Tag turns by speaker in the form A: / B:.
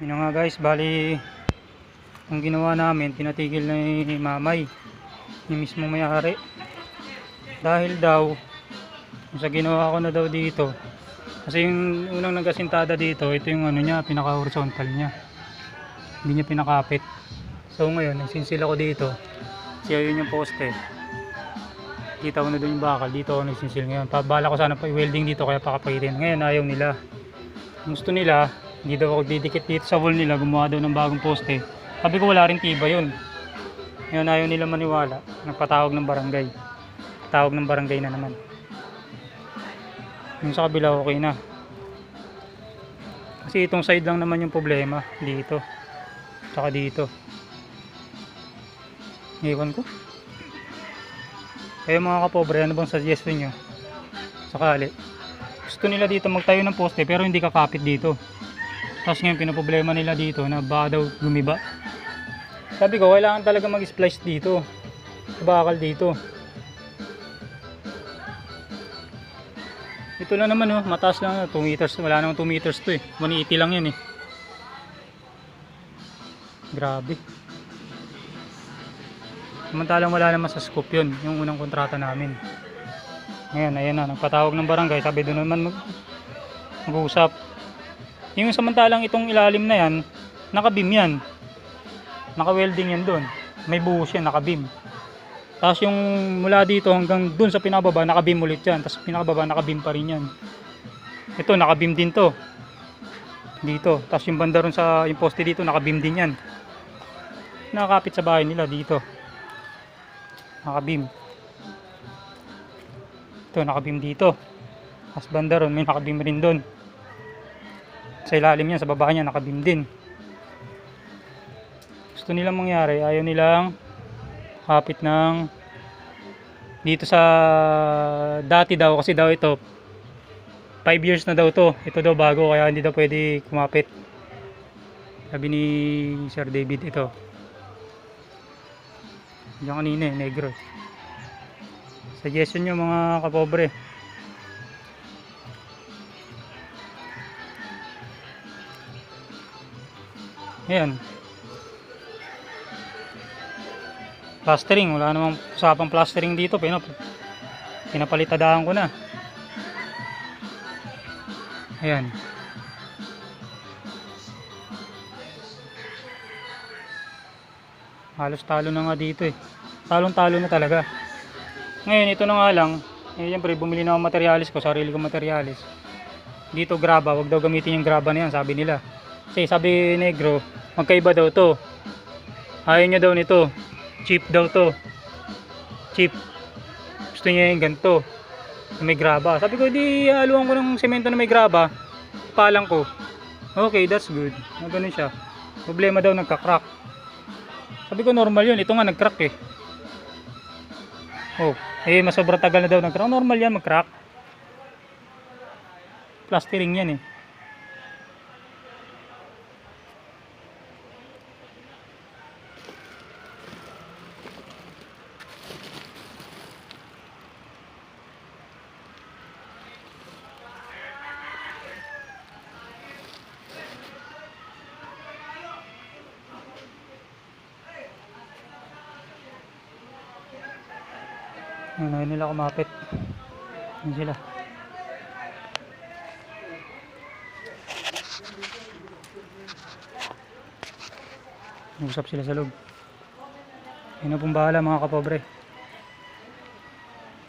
A: Yun nga guys, bali ang ginawa namin, pinatigil na ni Mamay, ni mismo may-ari. Dahil daw, sa ginawa ko na daw dito, kasi yung unang nagasintada dito, ito yung ano niya, pinaka-horizontal niya. Hindi niya pinakapit. So ngayon, nagsinsil ako dito. Kasi yun yung poste. Kita ko na doon yung bakal, dito ako nagsinsil ngayon. Pabala ko sana pa i-welding dito, kaya pakapagitin. Ngayon, ayaw nila. Gusto nila, hindi daw ako didikit dito sa wall nila, gumawa daw ng bagong poste. Sabi ko wala rin tiba yun. Ngayon ayaw nila maniwala. Nagpatawag ng barangay. Tawag ng barangay na naman. Yung sa kabila okay na. Kasi itong side lang naman yung problema. Dito. Tsaka dito. Iwan ko. Kaya mga kapobre, ano bang suggestion nyo? Sakali. Gusto nila dito magtayo ng poste pero hindi kakapit dito. Tapos ngayon pinoproblema nila dito na baka daw gumiba. Sabi ko, kailangan talaga mag-splice dito. Sa bakal dito. Ito lang naman oh, mataas lang 2 meters. Wala namang 2 meters to eh. 180 lang yan eh. Grabe. Samantalang wala naman sa scope yun, yung unang kontrata namin. Ngayon, ayan na, nagpatawag ng barangay. Sabi doon naman mag mag-uusap. Yung samantalang itong ilalim na yan, nakabim yan. Naka-welding yan doon. May buhos yan, nakabim. Tapos yung mula dito hanggang doon sa pinababa, nakabim ulit yan. Tapos pinakababa, nakabim pa rin yan. Ito, nakabim din to. Dito. Tapos yung banda ron sa yung poste dito, nakabim din yan. Nakakapit sa bahay nila dito. Nakabim. Ito, nakabim dito. Tapos banda ron, may nakabim rin doon. Sa ilalim niya, sa baba niya, nakabim din. Gusto nilang mangyari, ayaw nilang kapit ng dito sa dati daw kasi daw ito 5 years na daw to ito daw bago kaya hindi daw pwede kumapit sabi ni Sir David ito Diyan kanina eh, negro. Suggestion nyo mga kapobre. Ayan. Plastering, wala namang usapang plastering dito. Pinap pinapalitadaan ko na. Ayan. Halos talo na nga dito eh. Talong talo na talaga. Ngayon, ito na nga lang. Eh, siyempre, bumili na ako materialis ko, sarili kong materialis. Dito graba, wag daw gamitin yung graba na yan, sabi nila. Kasi sabi negro, magkaiba daw to. Ayaw niya daw nito. Cheap daw to. Cheap. Gusto niya yung ganito. May graba. Sabi ko, di haluan ko ng semento na may graba. Palang ko. Okay, that's good. Na ganun siya. Problema daw nagka-crack. Sabi ko normal yun. Ito nga nag-crack eh. Oh, eh masobra tagal na daw nag-crack. Normal yan mag-crack. Plastering yan eh. Ayun, ayaw nila kumapit. Ayun sila. Usap sila sa loob. Ayun na pong bahala mga kapobre.